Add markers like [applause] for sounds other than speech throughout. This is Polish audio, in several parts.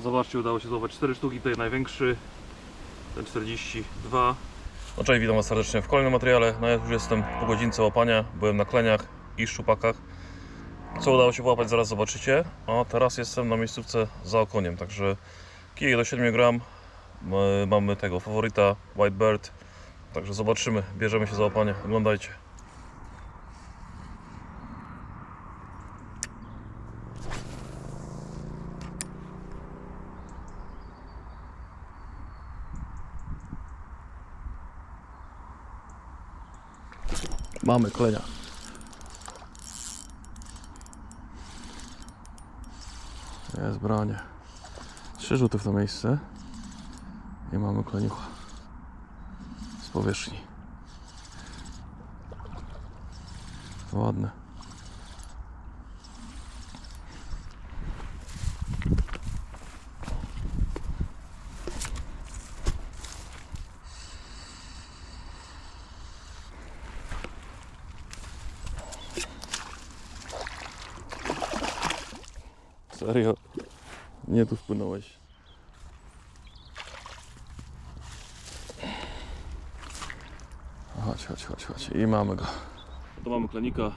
Zobaczcie, udało się złapać 4 sztuki, tutaj największy, ten 42. No cześć, witam Was serdecznie w kolejnym materiale. No ja już jestem po godzince łapania, byłem na kleniach i szczupakach. Co udało się połapać, zaraz zobaczycie. A teraz jestem na miejscówce za okoniem, także kij do 7 gram. My Mamy tego faworyta, White Bird. Także zobaczymy, bierzemy się za łapanie. Oglądajcie. Mamy klenia. Jest branie. Trzy rzuty w to miejsce. I mamy kleniucha. Z powierzchni. Ładne. Serio? Nie tu wpłynąłeś. Chodź, chodź, chodź, chodź. I mamy go. To mamy klenika.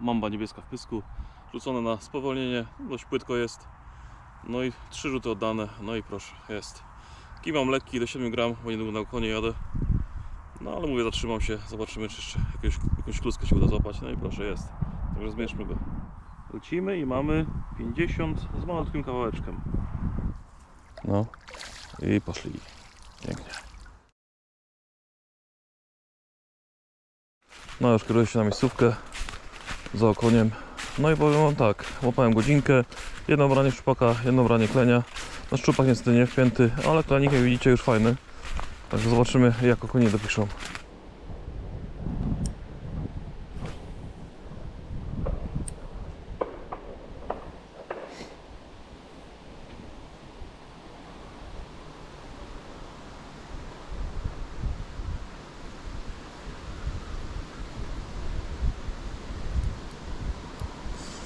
Mamba niebieska w pysku. Rzucone na spowolnienie. Dość płytko jest. No i trzy rzuty oddane. No i proszę, jest. Kij mam lekki do 7 gram, bo niedługo na konie jadę. No ale mówię, zatrzymam się. Zobaczymy, czy jeszcze jakiegoś, jakąś kluskę się uda złapać. No i proszę, jest. Także zmierzmy go. Lecimy i mamy 50 z malutkim kawałeczkiem. No i poszli. Pięknie. No już kieruję się na miejscówkę za okoniem. No i powiem wam tak, łapałem godzinkę, jedno branie szczupaka, jedno branie klenia. No szczupak niestety nie wpięty, ale klenik jak widzicie już fajny. Także zobaczymy jak okonie dopiszą.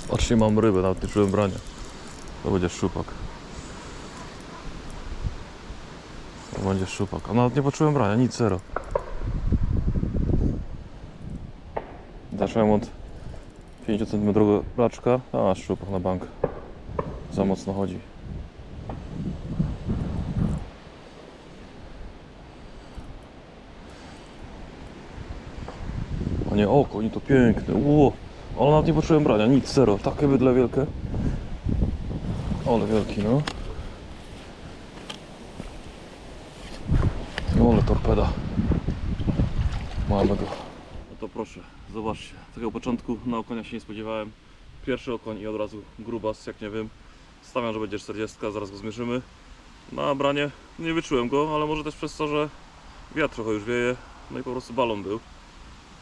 Patrzcie, mam rybę, nawet nie czułem brania. To będzie szczupak. To będzie szczupak. A nawet nie poczułem brania, nic, zero. Zacząłem od 5 cm raczka, a szczupak na bank. Za mocno chodzi. A nie, oko, nie to piękne. Ło. Ale nawet nie poczułem brania, nic, zero. Takie bydle wielkie. Ale wielki, no. No ale torpeda. Mamy go. No to proszę, zobaczcie. Takiego początku na okonia się nie spodziewałem. Pierwszy okoń i od razu grubas, jak nie wiem. Stawiam, że będzie 40, zaraz go zmierzymy. Na branie nie wyczułem go, ale może też przez to, że wiatr trochę już wieje. No i po prostu balon był.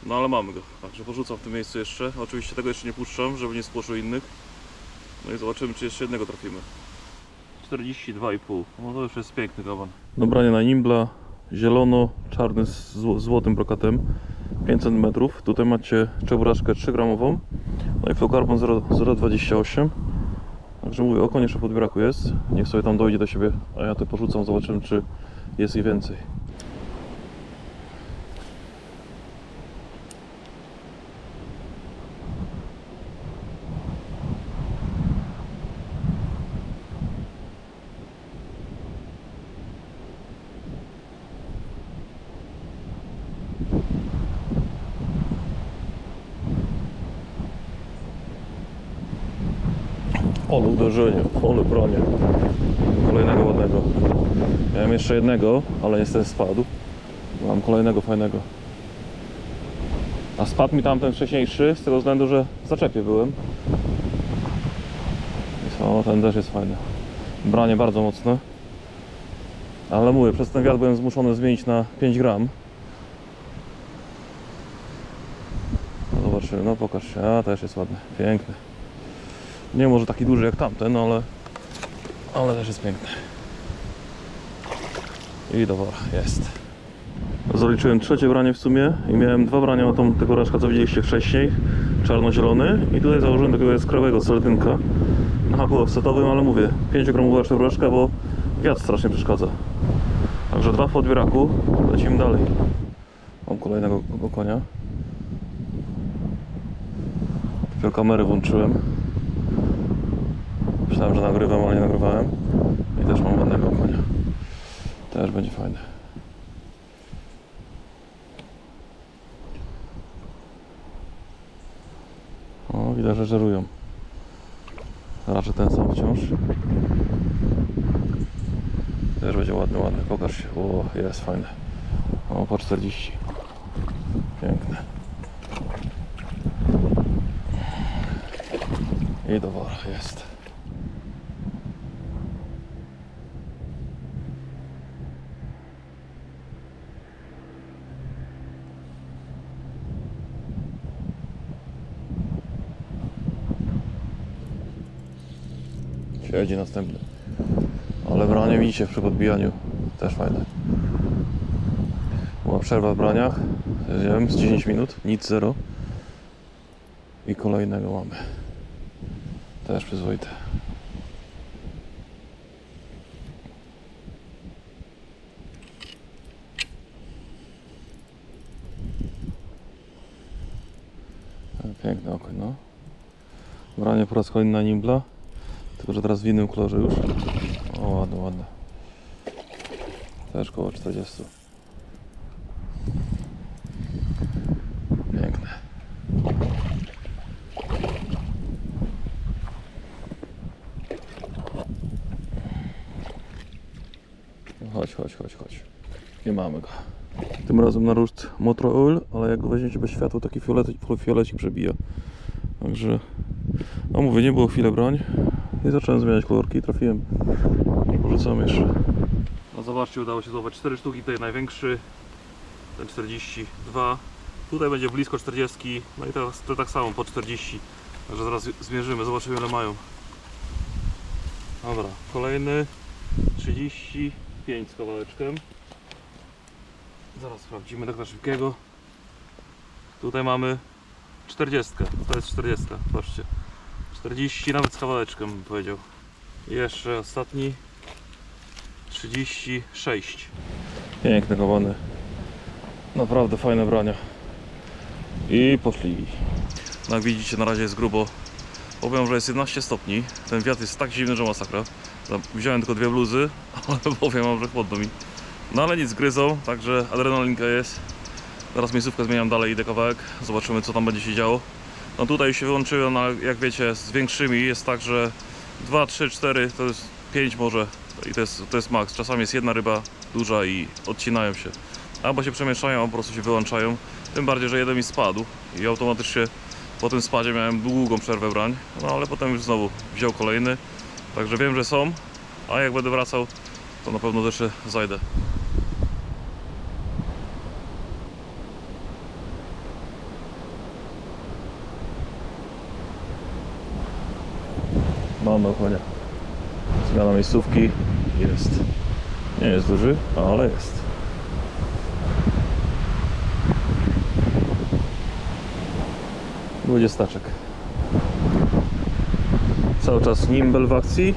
No ale mamy go, także porzucam w tym miejscu jeszcze. Oczywiście tego jeszcze nie puszczam, żeby nie spłoszył innych. No i zobaczymy, czy jeszcze jednego trafimy. 42,5. No to już jest piękny kawan. Dobranie na nimbla, zielono, czarny z zł- złotym brokatem. 5 cm. Tutaj macie czeburaczkę 3 gramową. No i flokarbon 0,28. Także mówię, oko jeszcze pod braku jest. Niech sobie tam dojdzie do siebie, a ja to porzucam, zobaczymy, czy jest ich więcej. Ale uderzenie, ale branie. Kolejnego ładnego. Miałem jeszcze jednego, ale niestety spadł. Mam kolejnego fajnego. A spadł mi tamten wcześniejszy, z tego względu, że w zaczepie byłem. O, ten też jest fajny. Branie bardzo mocne. Ale mówię, przez ten wiatr byłem zmuszony zmienić na 5 gram. No zobaczymy, no pokaż się. A, też jest ładny, piękny. Nie może taki duży jak tamten, ale, ale też jest piękny. I do wora, jest. Zaliczyłem trzecie branie w sumie i miałem dwa brania na tą tego raszka, co widzieliście wcześniej, czarno-zielony i tutaj założyłem takiego jaskrawego saletynka na było setowym, ale mówię, 5-gramowa czwóreczka, bo wiatr strasznie przeszkadza. Także dwa w podbieraku, lecimy dalej. Mam kolejnego go- konia. Dopiero kamerę włączyłem. Myślałem, że nagrywam, ale nie nagrywałem. I też mam ładnego konia. Też będzie fajne. O, widać, że żerują. Raczej ten sam wciąż. Też będzie ładny, ładny. Pokaż się. O, jest fajny. O, po 40. Piękne. I do wora jest. Siedzi następny. Ale branie widzicie przy podbijaniu. Też fajne. Była przerwa w braniach. Wiem, z 10 minut. Nic, zero. I kolejnego mamy. Też przyzwoite. Piękne oko, no. Branie po raz kolejny na Nimbla. Tylko, teraz w innym kolorze już. O, ładne, ładne. Też koło 40. Piękne. Chodź, chodź, chodź, chodź. Nie mamy go. Tym razem na ruszt Motor Oil, ale jak go weźmiecie bez światła, taki fiolet, fiolecik przebija. Także, no mówię, nie było chwilę broń. I zacząłem zmieniać kolorki i trafiłem. Porzucam jeszcze. No zobaczcie, udało się złapać 4 sztuki, tutaj największy, ten 42. Tutaj będzie blisko 40, no i teraz to tak samo po 40. Także zaraz zmierzymy, zobaczymy ile mają. Dobra, kolejny 35 z kawałeczkiem. Zaraz sprawdzimy tak na szybkiego. Tutaj mamy 40, to jest 40, patrzcie. 40 nawet z kawałeczkiem bym powiedział. Jeszcze ostatni 36. Piękne kawany. Naprawdę fajne brania. I poszli. No jak widzicie na razie jest grubo. Powiem, że jest 11 stopni. Ten wiatr jest tak zimny, że masakra. Wziąłem tylko dwie bluzy, [laughs] ale powiem wam, że chłodno mi. No ale nic, gryzą, także adrenalinka jest. Teraz miejscówkę zmieniam dalej, idę kawałek. Zobaczymy co tam będzie się działo. No tutaj się wyłączyłem, no jak wiecie, z większymi jest tak, że 2, 3, 4 to jest 5 może i to jest, to jest maks. Czasami jest jedna ryba duża i odcinają się. Albo się przemieszają, albo po prostu się wyłączają. Tym bardziej, że jeden mi spadł i automatycznie po tym spadzie miałem długą przerwę brań. No ale potem już znowu wziął kolejny. Także wiem, że są, a jak będę wracał, to na pewno też zajdę. Mamy konia. Zmiana miejscówki jest. Nie jest duży, ale jest. Dwudziestaczek. Cały czas nimbel w akcji,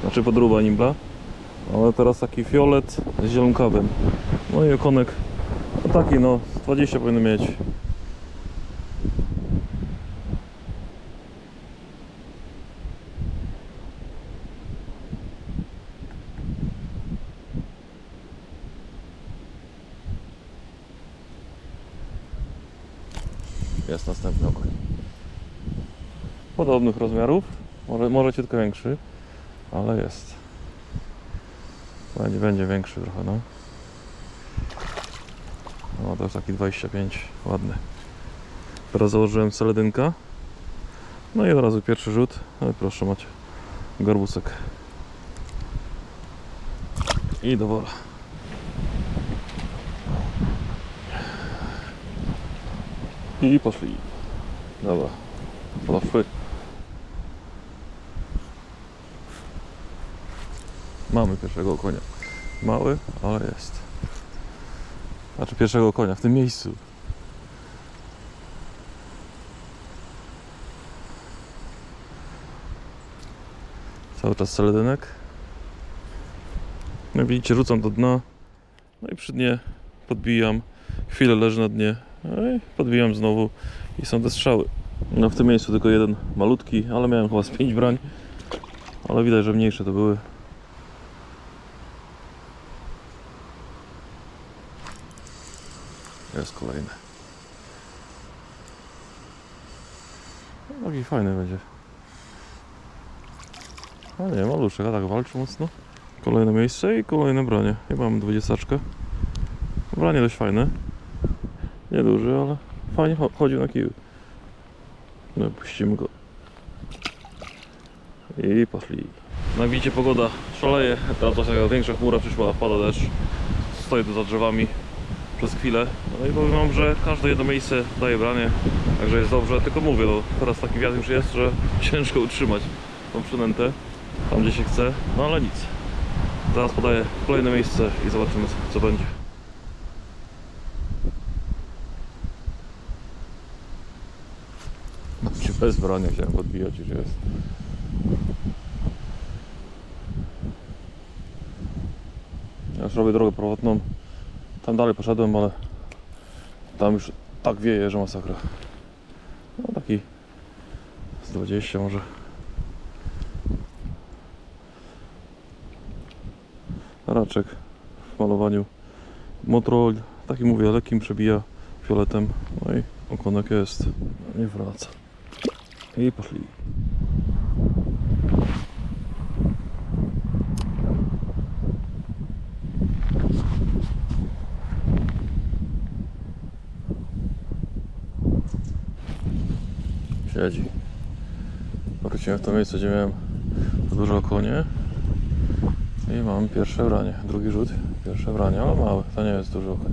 znaczy podróba nimbla, ale teraz taki fiolet z zielonkawym. No i okonek no taki no, 20 powinien mieć. Jest następny okoń. Podobnych rozmiarów, może, może ciutko większy, ale jest. Będzie, będzie większy trochę, no. No to jest taki 25, ładny. Teraz założyłem celedynka. No i od razu pierwszy rzut. No i proszę macie garbusek. I do wola. I poszli. Dobra. Poszły. Mamy pierwszego konia. Mały, ale jest. Znaczy pierwszego konia w tym miejscu. Cały czas seledynek. No widzicie, rzucam do dna. No i przy dnie podbijam. Chwilę leży na dnie. No i podbijam znowu i są te strzały. No w tym miejscu tylko jeden malutki, ale miałem chyba z pięć brań. Ale widać, że mniejsze to były. Jest kolejny. No, Taki fajny będzie. A nie, maluszek, a tak walczy mocno. Kolejne miejsce i kolejne branie. I mamy dwudziestaczkę. Branie dość fajne. Nieduży, ale fajnie cho- chodził na kiju. No puścimy go. I poszli. No widzicie pogoda szaleje. Teraz trochę większa chmura przyszła, pada deszcz. Stoję tu za drzewami przez chwilę. No i powiem wam, że każde jedno miejsce daje branie. Także jest dobrze, tylko mówię, no, teraz taki wiatr już jest, że [laughs] ciężko utrzymać tą przynętę tam gdzie się chce, no ale nic. Zaraz podaję kolejne miejsce i zobaczymy co, będzie. No czy bez brania chciałem podbijać już jest. Ja już robię drogę prowadzną. Tam dalej poszedłem, ale tam już tak wieje, że masakra. No taki z 20 może. Raczek w malowaniu. Motrol, taki mówię, lekkim przebija fioletem. No i okonek jest. Nie wraca. I poszli. Siedzi. Wróciłem w to miejsce, gdzie miałem to duże okonie. I mam pierwsze branie. Drugi rzut. Pierwsze branie, ale małe. To nie jest duży okoń.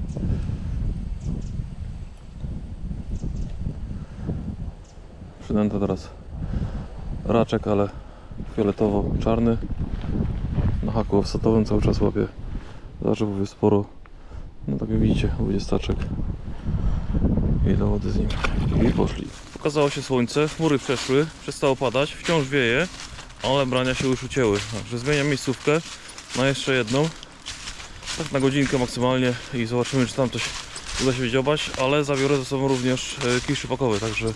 Przynęta teraz raczek, ale fioletowo-czarny. Na haku offsetowym cały czas łapię. Zaczepów jest sporo. No tak jak widzicie, 20 staczek. I do wody z nim. I poszli. Pokazało się słońce, chmury przeszły, przestało padać, wciąż wieje, ale brania się już ucięły. Także zmieniam miejscówkę na jeszcze jedną. Tak na godzinkę maksymalnie i zobaczymy, czy tam coś uda się wydziobać, ale zabiorę ze sobą również e, kij szypakowy, także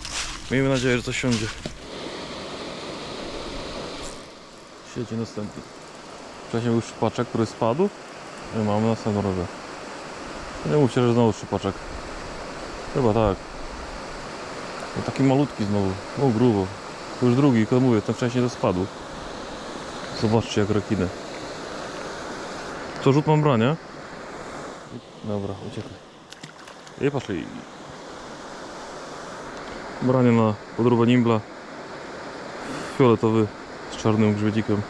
miejmy nadzieję, że coś siądzie. Siedzi następny. Wcześniej był szczypaczek, który spadł i mamy następną rybę. Nie mówcie, że znowu szczypaczek. Chyba tak. No taki malutki znowu. O grubo. To już drugi, tylko mówię, ten wcześniej to spadł. Zobaczcie jak rekiny. Co rzut mam brania? Dobra, uciekaj. I poszli. Branie na podróbę nimbla. Fioletowy z czarnym grzbiecikiem.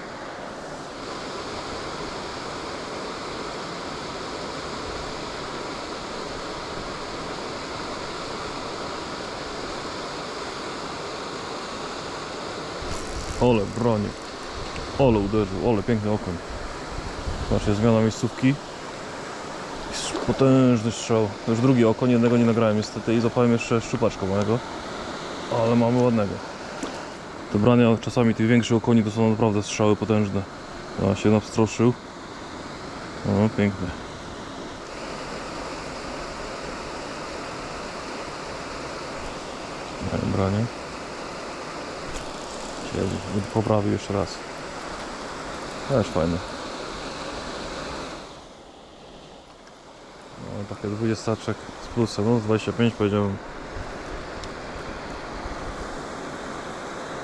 Ole bronię. Ole uderzył, ole piękny okoń. Znaczy zmiana miejscówki. Potężny strzał. To już drugi okoń, jednego nie nagrałem niestety i zapałem jeszcze szczupaczka małego. Ale mamy ładnego. Te brania czasami tych większych okoni to są naprawdę strzały potężne. Ja się nawstroszył. O, piękny. Mają branie. Siedzi. Poprawił jeszcze raz. Też fajne. No, takie 20 staczek z plusem, no 25 powiedziałbym.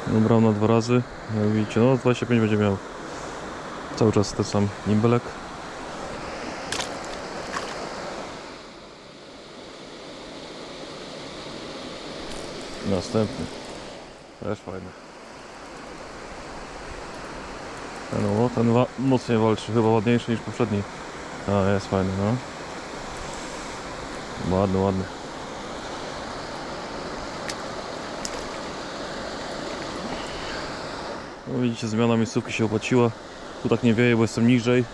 No, brał na dwa razy, jak widzicie, no 25 będzie miał. Cały czas ten sam nimbelek. Następny. Też fajny. Ten, o, ten mocniej walczy, chyba ładniejszy niż poprzedni. A, jest fajny, no. Ładny, ładny. No widzicie, zmiana miejscówki się opłaciła. Tu tak nie wieje, bo jestem niżej.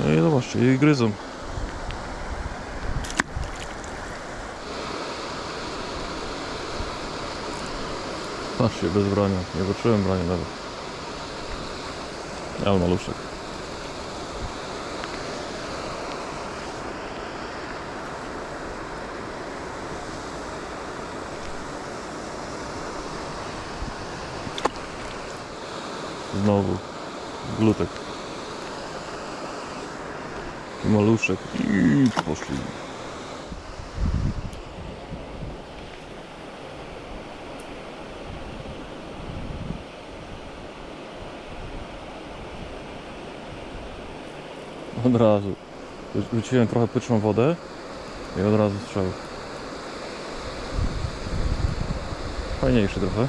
No i zobaczcie, i gryzą. Patrzcie, bez brania. Nie poczułem brania nawet. Ale maluszek. Znowu glutek. Maluszek. I poszli. Od razu. Rzuciłem trochę pyczną wodę i od razu strzał. Fajniejszy trochę.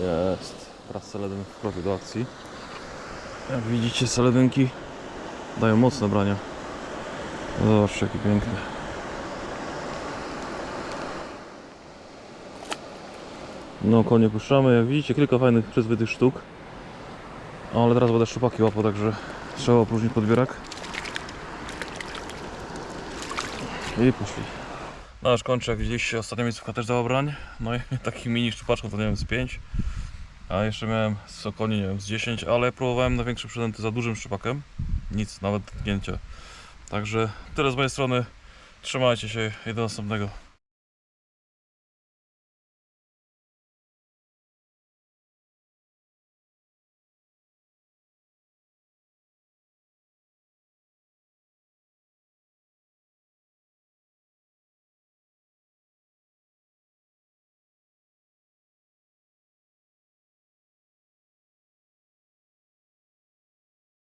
Jest. Raz seledyn wkroczył do akcji. Jak widzicie, seledynki dają mocne brania. Zobaczcie, jaki piękny. No konie puszczamy, jak widzicie kilka fajnych przyzwytych sztuk. Ale teraz będę szczupaki łapał, także trzeba opróżnić podbierak. I poszli. No już kończę, jak widzieliście ostatnia miejscówka też dała brań No i [laughs] takich mini szczupaczków to nie wiem z 5 A jeszcze miałem z okoni nie wiem z 10 Ale próbowałem na większe przynęty za dużym szczupakiem. Nic, nawet tknięcie Także tyle z mojej strony. Trzymajcie się i do następnego